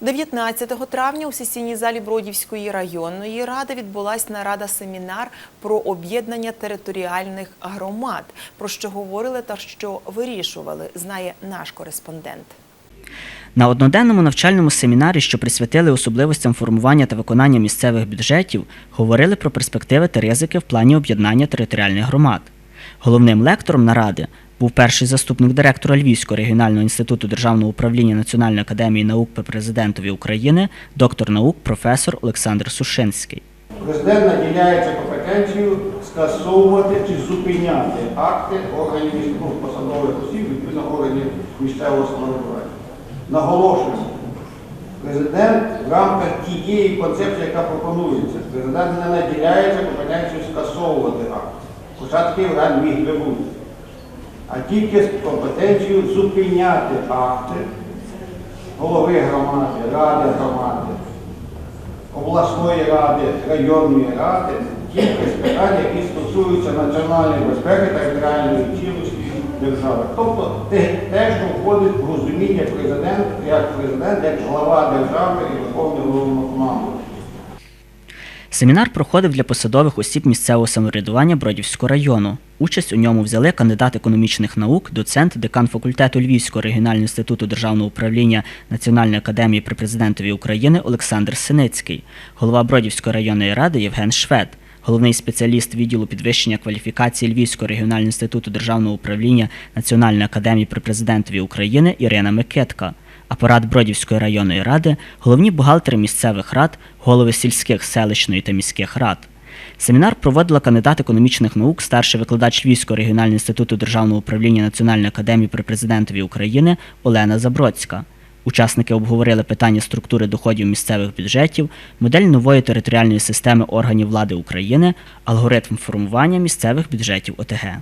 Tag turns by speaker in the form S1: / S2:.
S1: 19 травня у сесійній залі Бродівської районної ради відбулася нарада-семінар про об'єднання територіальних громад. Про що говорили та що вирішували, знає наш кореспондент.
S2: На одноденному навчальному семінарі, що присвятили особливостям формування та виконання місцевих бюджетів, говорили про перспективи та ризики в плані об'єднання територіальних громад. Головним лектором наради був перший заступник директора Львівського регіонального інституту державного управління Національної академії наук при президентові України, доктор наук, професор Олександр Сушинський.
S3: Президент наділяється компетенцією скасовувати чи зупиняти акти органів ну, посадових осіб, відповідно органів місцевого самоврядування. Наголошую, президент в рамках тієї концепції, яка пропонується, президент не наділяється компетенцією скасовувати акти. Хоча такий варіант міг би бути. А тільки з компетенцією зупиняти акти голови громади, ради громади, обласної ради, районної ради, тільки з питань, які стосуються національної безпеки та територіальної цілості держави. Тобто те, що входить в розуміння президент як президент, як глава держави і верховний головнокомандувач.
S2: Семінар проходив для посадових осіб місцевого самоврядування Бродівського району. Участь у ньому взяли кандидат економічних наук, доцент, декан факультету Львівського регіонального інституту державного управління Національної академії при президентові України Олександр Синицький, голова Бродівської районної ради Євген Швед, головний спеціаліст відділу підвищення кваліфікації Львівського регіонального інституту державного управління Національної академії при президентові України Ірина Микитка апарат Бродівської районної ради, головні бухгалтери місцевих рад, голови сільських, селищної та міських рад. Семінар проводила кандидат економічних наук, старший викладач Львівського регіонального інституту державного управління Національної академії при президентові України Олена Забродська. Учасники обговорили питання структури доходів місцевих бюджетів, модель нової територіальної системи органів влади України, алгоритм формування місцевих бюджетів ОТГ.